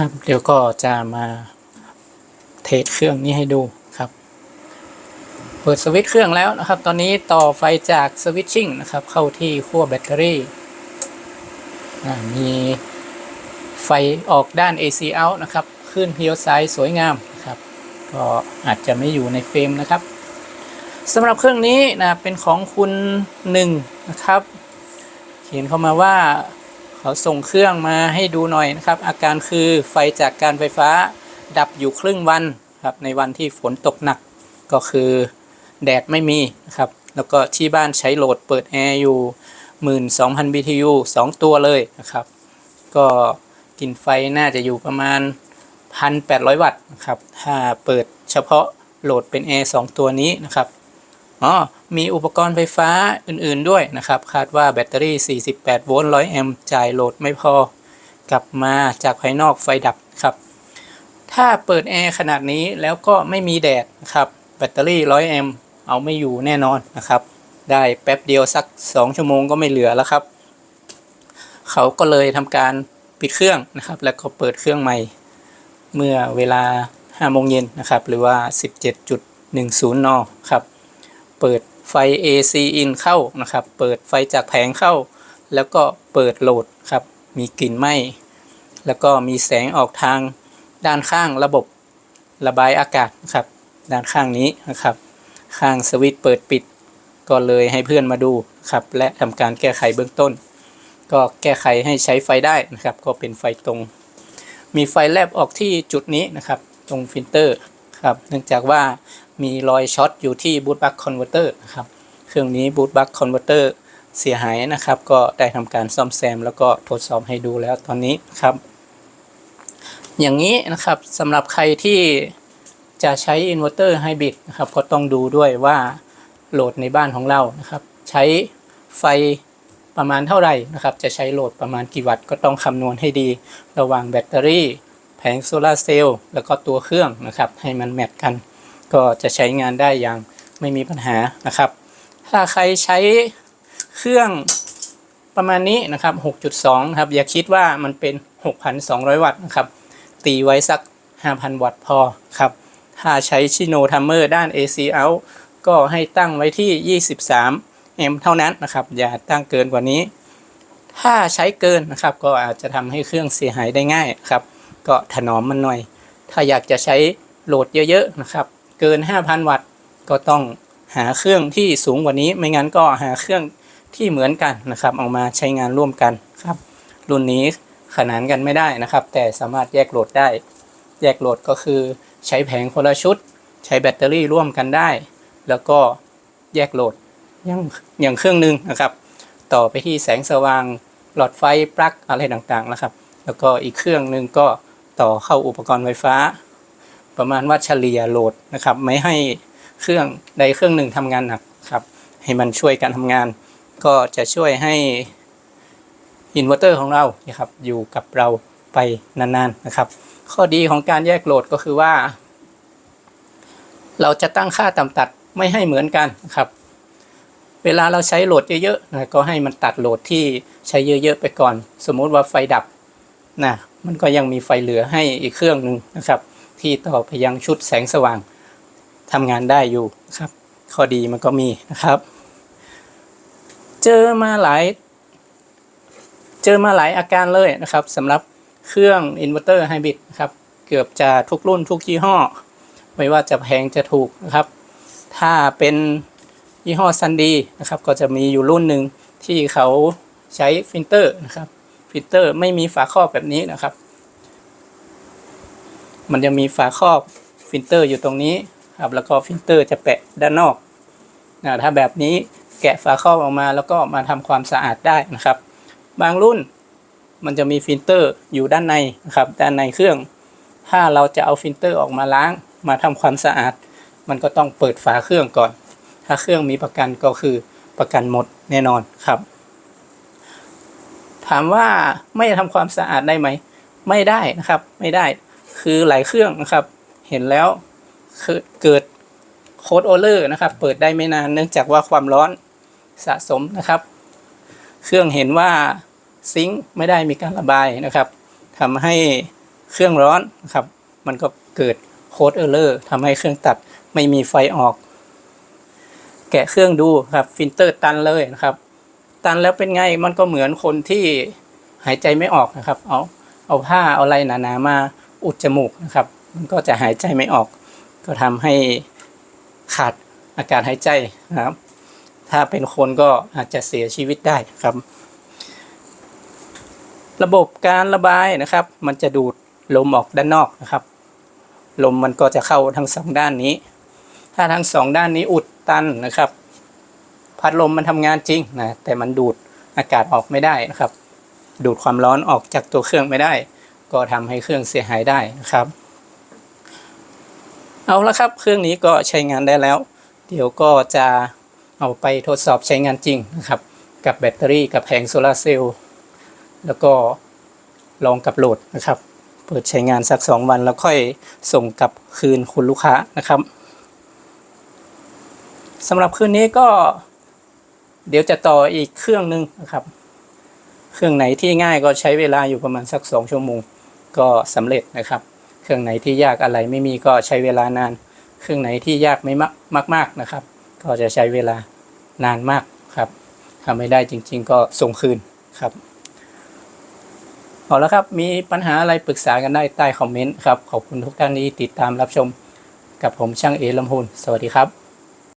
ครับเดี๋ยวก็จะมาเทสเครื่องนี้ให้ดูครับ เปิดสวิตช์เครื่องแล้วนะครับ ตอนนี้ต่อไฟจากสวิตชิ่งนะครับ เข้าที่ขั้วแบตเตอรี่มีไฟออกด้าน AC out นะครับขึ้นเพียวไซส์สวยงามนะครับ ก็อาจจะไม่อยู่ในเฟรมนะครับสำหรับเครื่องนี้นะเป็นของคุณหนึ่งนะครับ เขียนเข้ามาว่า เขาส่งเครื่องมาให้ดูหน่อยนะครับ อาการคือไฟจากการไฟฟ้าดับอยู่ครึ่งวันครับในวันที่ฝนตกหนักก็คือแดดไม่มีนะครับ แล้วก็ที่บ้านใช้โหลดเปิดแอร์อยู่ 12,000 BTU 2 ตัวเลยนะครับ ก็กินไฟน่าจะอยู่ประมาณ 1,800 วัตต์นะครับ ถ้าเปิดเฉพาะโหลดเป็นแอร์2ตัวนี้นะครับ อ๋อมีอุปกรณ์ไฟฟ้าอื่นๆด้วยนะครับ คาดว่าแบตเตอรี่ 48 โวลต์ 100 แอมป์จ่ายโหลดไม่พอ กลับมาจากภายนอกไฟดับครับ ถ้าเปิดแอร์ขนาดนี้แล้วก็ไม่มีแดดนะครับ แบตเตอรี่ 100 แอมป์เอาไม่อยู่แน่นอนนะครับ ได้แป๊บเดียวสัก 2 ชั่วโมงก็ไม่เหลือแล้วครับ เขาก็เลยทำการปิดเครื่องนะครับ แล้วก็เปิดเครื่องใหม่ เมื่อเวลา5โมงเย็นนะครับ หรือว่า 17.10 น ครับ เปิดไฟ AC in เข้านะครับ เปิดไฟจากแผงเข้า แล้วก็เปิดโหลดครับ มีกลิ่นไหม้แล้วก็มีแสงออกทางด้านข้างระบบระบายอากาศครับ ด้านข้างนี้นะครับ ข้างสวิตช์เปิดปิด ก็เลยให้เพื่อนมาดูครับ และทำการแก้ไขเบื้องต้น ก็แก้ไขให้ใช้ไฟได้นะครับ ก็เป็นไฟตรง มีไฟแลบออกที่จุดนี้นะครับ ตรงฟิลเตอร์ครับ เนื่องจากว่า มีรอยช็อตอยู่ที่บูตบัคคอนเวอร์เตอร์นะครับเครื่องนี้บูตบัคคอนเวอร์เตอร์เสียหายนะครับ ก็ได้ทำการซ่อมแซมแล้วก็ทดสอบให้ดูแล้วตอนนี้ครับ อย่างนี้นะครับสำหรับใครที่จะใช้อินเวอร์เตอร์ไฮบริดนะครับก็ต้องดูด้วยว่าโหลดในบ้านของเรานะครับ ใช้ไฟประมาณเท่าไหร่นะครับ จะใช้โหลดประมาณกี่วัตต์ก็ต้องคำนวณให้ดี ระหว่างแบตเตอรี่ แผงโซลาร์เซลล์แล้วก็ตัวเครื่องนะครับ ให้มันแมทกัน ก็จะใช้งานได้อย่างไม่มีปัญหานะครับ ถ้าใครใช้เครื่องประมาณนี้นะครับ 6.2 นะครับ อย่าคิดว่ามันเป็น 6,200 วัตต์นะครับ ตีไว้สัก 5,000 วัตต์พอครับ ถ้าใช้ชิโนทัมเมอร์ด้าน AC out ก็ให้ตั้งไว้ที่ 23 แอมป์เท่านั้นนะครับ อย่าตั้งเกินกว่านี้ ถ้าใช้เกินนะครับ ก็อาจจะทำให้เครื่องเสียหายได้ง่ายครับ ก็ถนอมมันหน่อย ถ้าอยากจะใช้โหลดเยอะๆนะครับ กิน 5,000 วัตต์ ก็ต้องหาเครื่องที่สูงกว่านี้ ไม่งั้นก็หาเครื่องที่เหมือนกันนะครับเอามาใช้งานร่วมกันครับ รุ่นนี้ขนานกันไม่ได้นะครับ แต่สามารถแยกโหลดได้ แยกโหลดก็คือใช้แผงคนละชุด ใช้แบตเตอรี่ร่วมกันได้ แล้วก็แยกโหลดอย่างอย่างเครื่องหนึ่งนะครับ ต่อไปที่แสงสว่างหลอดไฟปลั๊กอะไรต่างๆนะครับ แล้วก็อีกเครื่องหนึ่งก็ต่อเข้าอุปกรณ์ไฟฟ้า ประมาณว่าเฉลี่ยโหลดนะครับไม่ให้เครื่องใดเครื่องหนึ่งทำงานหนักครับให้มันช่วยกันทำงาน ก็จะช่วยให้อินเวอร์เตอร์ของเรานะครับอยู่กับเราไปนานๆนะครับ ข้อดีของการแยกโหลดก็คือว่า เราจะตั้งค่าต่ำตัดไม่ให้เหมือนกันนะครับ เวลาเราใช้โหลดเยอะๆนะก็ให้มันตัดโหลดที่ใช้เยอะๆไปก่อน สมมุติว่าไฟดับนะมันก็ยังมีไฟเหลือให้อีกเครื่องหนึ่งนะครับ ที่ต่อไปยังชุดแสงสว่างทำงานได้อยู่ครับ ข้อดีมันก็มีนะครับ เจอมาหลาย เจอมาหลายอาการเลยนะครับสำหรับเครื่องอินเวอร์เตอร์ไฮบริดนะครับ เกือบจะทุกรุ่นทุกยี่ห้อ ไม่ว่าจะแพงจะถูกนะครับ ถ้าเป็นยี่ห้อซันดีนะครับ ก็จะมีอยู่รุ่นหนึ่งที่เขาใช้ฟิลเตอร์นะครับฟิลเตอร์ไม่มีฝาครอบแบบนี้นะครับ มันจะมีฝาครอบฟิลเตอร์อยู่ตรงนี้ครับแล้วก็ฟิลเตอร์จะแปะด้านนอกนะถ้าแบบนี้แกะฝาครอบออกมาแล้วก็มาทำความสะอาดได้นะครับ บางรุ่นมันจะมีฟิลเตอร์อยู่ด้านในนะครับด้านในเครื่อง ถ้าเราจะเอาฟิลเตอร์ออกมาล้าง มาทำความสะอาด มันก็ต้องเปิดฝาเครื่องก่อน ถ้าเครื่องมีประกันก็คือประกันหมดแน่นอนครับ ถามว่าไม่ทำความสะอาดได้ไหม ไม่ได้นะครับ ไม่ได้ คือหลายเครื่องนะครับ เห็นแล้วเกิดโค้ดโอเลอร์นะครับ เปิดได้ไม่นานเนื่องจากว่าความร้อนสะสมนะครับ เครื่องเห็นว่าซิงค์ไม่ได้มีการระบายนะครับทำให้เครื่องร้อนนะครับ มันก็เกิดโค้ดเออร์เลอร์ทำให้เครื่องตัดไม่มีไฟออก แกะเครื่องดูครับฟิลเตอร์ตันเลยนะครับ ตันแล้วเป็นไงมันก็เหมือนคนที่หายใจไม่ออกนะครับ เอาเอาผ้าเอาอะไรหนาๆมา อุดจมูกนะครับ มันก็จะหายใจไม่ออก ก็ทำให้ขาดอากาศหายใจนะครับ ถ้าเป็นคนก็อาจจะเสียชีวิตได้ครับ ระบบการระบายนะครับ มันจะดูดลมออกด้านนอกนะครับ ลมมันก็จะเข้าทั้งสองด้านนี้ ถ้าทั้งสองด้านนี้อุดตันนะครับ พัดลมมันทำงานจริงนะแต่มันดูดอากาศออกไม่ได้นะครับ ดูดความร้อนออกจากตัวเครื่องไม่ได้ ก็ทำให้เครื่องเสียหายได้นะครับ เอาละครับ เครื่องนี้ก็ใช้งานได้แล้ว เดี๋ยวก็จะเอาไปทดสอบใช้งานจริงนะครับ กับแบตเตอรี่กับแผงโซลาร์เซลล์แล้วก็ลองกับโหลดนะครับ เปิดใช้งานสักสองวันแล้วค่อยส่งกลับคืนคุณลูกค้านะครับสำหรับคืนนี้ก็ เดี๋ยวจะต่ออีกเครื่องหนึงนะครับ เครื่องไหนที่ง่ายก็ใช้เวลาอยู่ประมาณสักสองชั่วโมง ก็สำเร็จนะครับ เครื่องไหนที่ยากอะไรไม่มีก็ใช้เวลานาน เครื่องไหนที่ยากไม่มากมากนะครับ ก็จะใช้เวลานานมากครับทำไม่ได้จริง ๆ ก็ส่งคืนครับเอาละครับ มีปัญหาอะไรปรึกษากันได้ใต้คอมเมนต์ครับ ขอบคุณทุกท่านที่ติดตามรับชม กับผมช่างเอลำพูนสวัสดีครับ